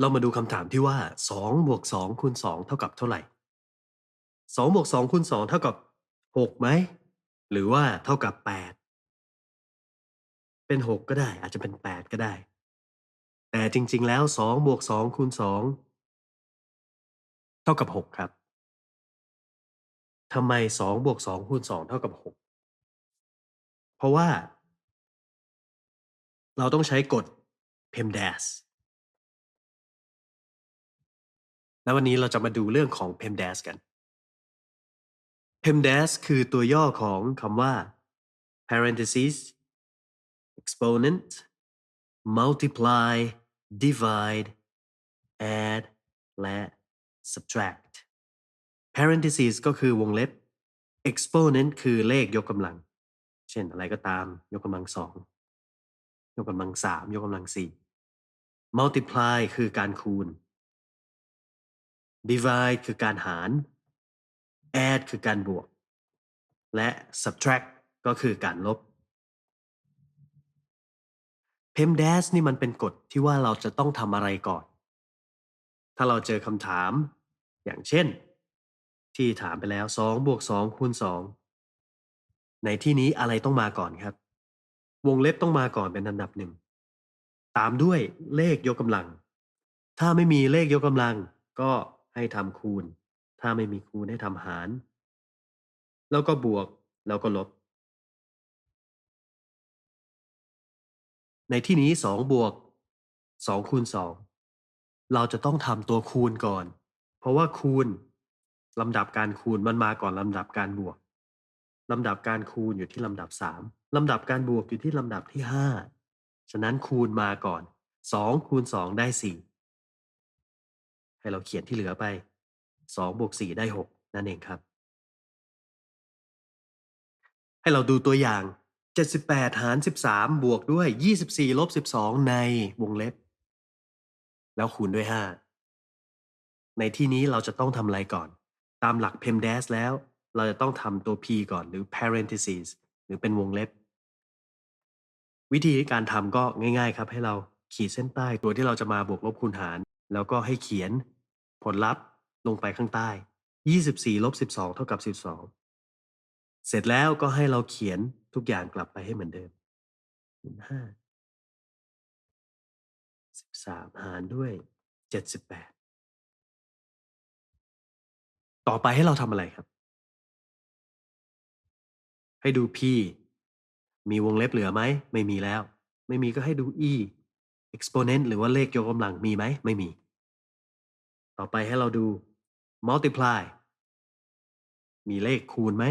เรามาดูคำถามที่ว่า2บวก2คูณ2เท่ากับเท่าไหร่2บวก2คูณ2เท่ากับ6ไหม หรือว่าเท่ากับ 8 เป็น 6 ก็ได้ อาจจะเป็น 8 ก็ได้ แต่จริง ๆ แล้ว2บวก2คูณ2เท่ากับ 6 ครับทำไม2บวก2คูณ2เท่ากับ 6 เพราะว่า เราต้องใช้กฎ PEMDAS แล้ววันนี้เราจะมาดูเรื่องของ PEMDAS กัน PEMDAS คือตัวย่อของคำว่า parentheses exponent multiply divide add และ subtract parentheses ก็คือวงเล็บ exponent คือเลขยกกำลัง เช่นอะไรก็ตามยกกำลังสองยกกำลังสามยกกำลังสี่ multiply คือการคูณ divide คือการหาร add คือการบวก และ subtract ก็คือการลบ PEMDAS นี่มันเป็นกฎที่ว่าเราจะต้องทำอะไรก่อน ถ้าเราเจอคำถามอย่างเช่น ที่ถามไปแล้ว2บวก2คูณ2ในที่นี้อะไรต้องมาก่อนครับ วงเล็บต้องมาก่อนเป็นอันดับหนึ่ง ตามด้วยเลขยกกำลัง ถ้าไม่มีเลขยกกำลังก็ ให้ทำคูณ ถ้าไม่มีคูณให้ทำหาร แล้วก็บวกแล้วก็ลบ ในที่นี้ 2 บวก 2 คูณ 2 เราจะต้องทำตัวคูณก่อน เพราะว่าคูณลำดับการคูณมันมาก่อนลำดับการบวกลำดับการคูณอยู่ที่ลำดับ 3 ลำดับการบวกอยู่ที่ลำดับที่ 5 ฉะนั้นคูณมาก่อน 2 คูณ 2 ได้ 4 ให้เราเขียนที่เหลือไป2บวก4ได้ 6 นั่นเองครับ ให้เราดูตัวอย่าง 78 หาร 13 บวกด้วย 24 ลบ 12 ในวงเล็บ แล้วคูณด้วย 5 ในที่นี้เราจะต้องทำอะไรก่อน ตามหลัก PEMDAS แล้ว เราจะต้องทำตัว p ก่อนหรือ parentheses หรือเป็นวงเล็บ วิธีการทำก็ง่าย ๆ ครับให้เราขีดเส้นใต้ตัวที่เราจะมาบวกลบคูณหาร แล้วก็ให้เขียนผลลัพธ์ลงไปข้างใต้ 24ลบ12 เท่ากับ 12 เสร็จแล้วก็ให้เราเขียนทุกอย่างกลับไปให้เหมือนเดิม5 13 หารด้วย 78 ต่อไปให้เราทำอะไรครับ ให้ดู p มีวงเล็บเหลือไหม ไม่มีแล้ว ไม่มีก็ให้ดู e exponent หรือว่าเลขยกกำลังมีไหม ไม่มี ต่อไปให้เราดู multiply มีเลขคูณไหม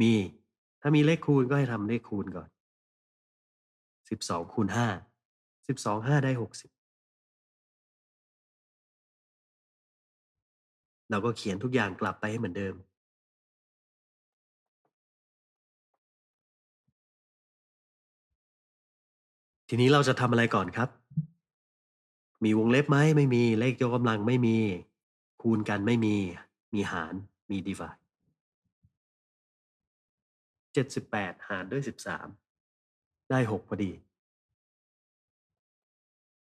มี ถ้ามีเลขคูณก็ให้ทำเลขคูณก่อน 12 คูณ 5 12 5 ได้ 60 เราก็เขียนทุกอย่างกลับไปให้เหมือนเดิม ทีนี้เราจะทำอะไรก่อนครับ มีวงเล็บไหมไม่มี เลขยกกำลังไม่มี คูณกันไม่มี มีหาร มี divide 78หารด้วย13ได้6พอดี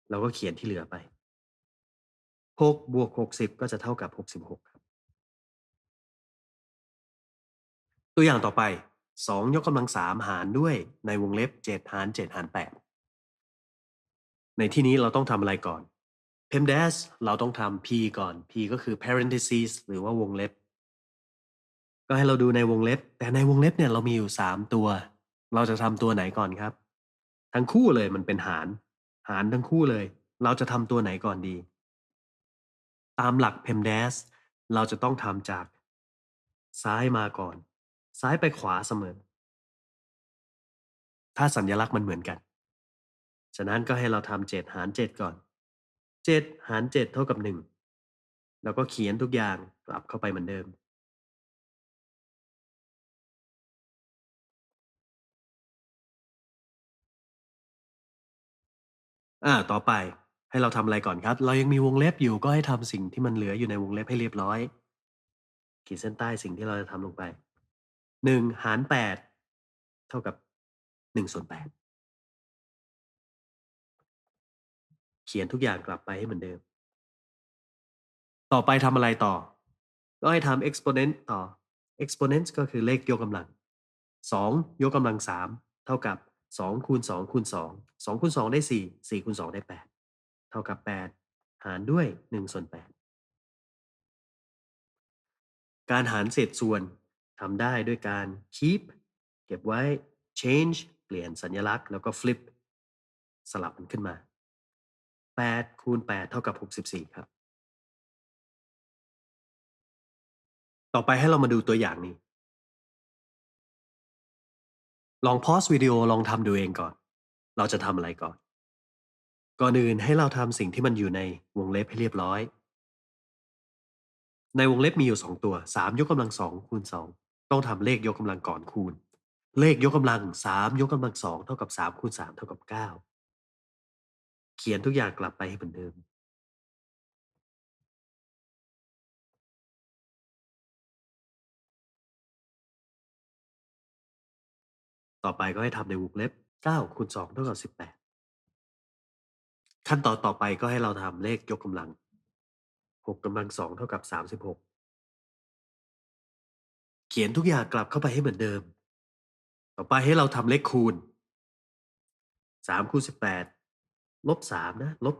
เราก็เขียนที่เหลือไป6บวก60ก็จะเท่ากับ66ครับ ตัวอย่างต่อไป2ยกกำลัง3หารด้วยในวงเล็บ7หาร7หาร8 ในที่นี้เราต้องทำอะไรก่อน PEMDAS เราต้องทำ p ก่อน p ก็คือ parentheses หรือว่าวงเล็บ ก็ให้เราดูในวงเล็บ แต่ในวงเล็บเนี่ยเรามีอยู่ 3 ตัว เราจะทำตัวไหนก่อนครับ ทั้งคู่เลยมันเป็นหาร หารทั้งคู่เลย เราจะทำตัวไหนก่อนดี ตามหลัก PEMDAS เราจะต้องทำจากซ้ายมาก่อน ซ้ายไปขวาเสมอ ถ้าสัญลักษณ์มันเหมือนกัน ฉะนั้นก็ให้เราทำ7หาร7ก่อน7หาร7เท่ากับ1แล้วก็เขียนทุกอย่างกลับเข้าไปเหมือนเดิม อ่า ต่อไปให้เราทำอะไรก่อนครับ เรายังมีวงเล็บอยู่ก็ให้ทำสิ่งที่มันเหลืออยู่ในวงเล็บให้เรียบร้อย ขีดเส้นใต้สิ่งที่เราจะทำลงไป1หาร8เท่ากับ1ส่วน8เขียนทุกอย่างกลับไปให้เหมือนเดิม ต่อไปทำอะไรต่อ ก็ให้ทำ exponent ต่อ exponent ก็คือเลขยกกำลัง 2 ยกกำลัง 3 เท่ากับ 2 คูณ 2 คูณ 2 2คูณ 2 ได้ 4 4 คูณ 2 ได้ 8 เท่ากับ 8 หารด้วย 1 ส่วน 8 การหารเศษส่วนทำได้ด้วยการ keep เก็บไว้ change เปลี่ยนสัญลักษณ์แล้วก็ flip สลับมันขึ้นมา 8คูณ8เท่ากับ 64 ครับ ต่อไปให้เรามาดูตัวอย่างนี้ ลองพอสวิดีโอลองทำดูเองก่อน เราจะทำอะไรก่อน ก่อนอื่นให้เราทำสิ่งที่มันอยู่ในวงเล็บให้เรียบร้อย ในวงเล็บมีอยู่ 2 ตัว 3 ยกกำลัง2คูณ 2 ต้องทำเลขยกกำลังก่อนคูณ เลขยกกำลัง 3 ยกกำลัง2เท่ากับ3คูณ3เท่ากับ9 เขียนทุกอย่างกลับไปให้เหมือนเดิม ต่อไปก็ให้ทำในวงเล็บ9คูณ2เท่ากับ18 ขั้นตอนต่อไปก็ให้เราทำเลขยกกำลัง 6กำลัง2เท่ากับ 36 เขียนทุกอย่างกลับเข้าไปให้เหมือนเดิม ต่อไปให้เราทำเลขคูณ3คูณ18 ลบ3นะลบ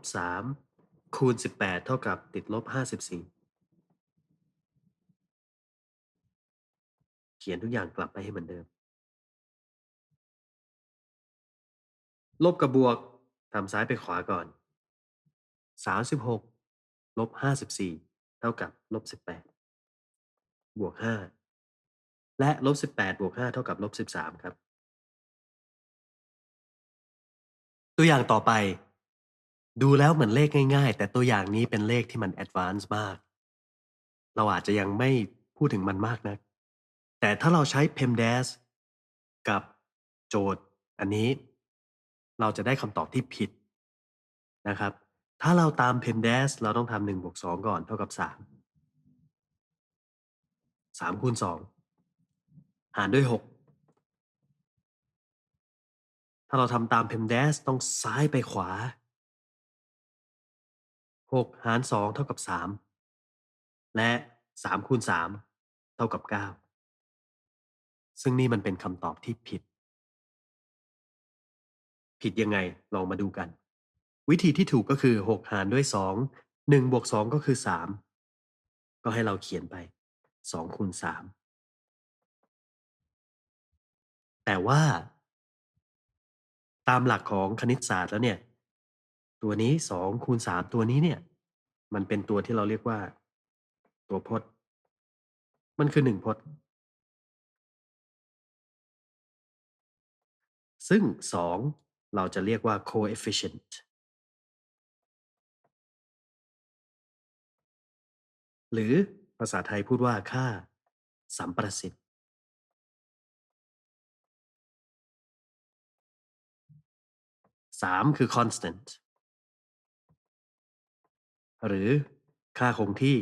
3คูณ18เท่ากับติดลบ54เขียนทุกอย่างกลับไปให้เหมือนเดิม ลบกับบวกทำซ้ายไปขวาก่อน36ลบ54เท่ากับลบ18บแปดบวก5และลบ18บแปดบวก5เท่ากับลบ13ครับ ตัวอย่างต่อไป ดูแล้วเหมือนเลขง่าย ๆ แต่ตัวอย่างนี้เป็นเลขที่มันแอดวานซ์มาก เราอาจจะยังไม่พูดถึงมันมากนะัก แต่ถ้าเราใช้ PEMDAS กับโจทย์ อันนี้ เราจะได้คำตอบที่ผิดนะครับ ถ้าเราตาม PEMDAS เราต้องทำ1บวก2ก่อนเท่ากับ3 3คูณ2หารด้วย6ถ้าเราทำตาม PEMDAS ต้องซ้ายไปขวา 6 หาร 2 เท่ากับ 3 และ 3 คูณ 3 เท่ากับ 9 ซึ่งนี่มันเป็นคำตอบที่ผิด ผิดยังไงลองมาดูกัน วิธีที่ถูกก็คือ 6 หารด้วย 2 1บวก2ก็คือ 3 ก็ให้เราเขียนไป 2 คูณ 3 แต่ว่า ตามหลักของคณิตศาสตร์แล้วเนี่ย ตัวนี้2คูณ3ตัวนี้เนี่ย มันเป็นตัวที่เราเรียกว่า ตัวพจน์ มันคือ1พจน์ ซึ่ง2เราจะเรียกว่า coefficient หรือภาษาไทยพูดว่าค่าสัมประสิทธิ์ 3 คือ constant หรือค่าคงที่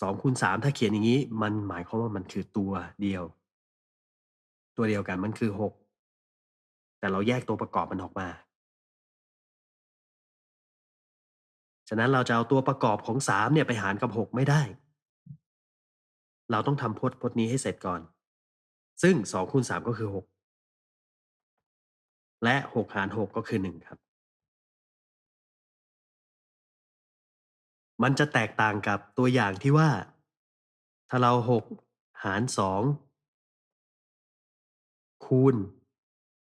2คูณ3ถ้าเขียนอย่างนี้ มันหมายความว่ามันคือตัวเดียว ตัวเดียวกันมันคือ 6 แต่เราแยกตัวประกอบมันออกมา ฉะนั้นเราจะเอาตัวประกอบของ 3 เนี่ยไปหารกับ 6 ไม่ได้ เราต้องทำพจน์พจน์นี้ให้เสร็จก่อน ซึ่ง2คูณ3ก็คือ 6 และ 6 หาร 6 ก็คือ 1 ครับ มันจะแตกต่างกับตัวอย่างที่ว่า ถ้าเรา6หาร2คูณ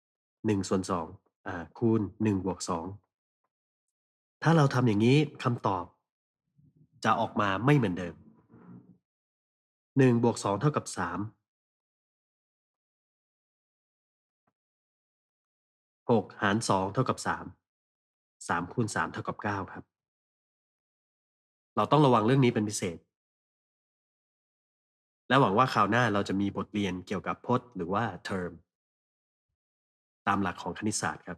1ส่วน2อ่าคูณ1บวก2ถ้าเราทำอย่างนี้คำตอบ จะออกมาไม่เหมือนเดิม1บวก2เท่ากับ3 6หาร2เท่ากับ3 3คูณ3เท่ากับ9ครับ เราต้องระวังเรื่องนี้เป็นพิเศษ และหวังว่าคราวหน้าเราจะมีบทเรียนเกี่ยวกับพจน์หรือว่า term ตามหลักของคณิตศาสตร์ครับ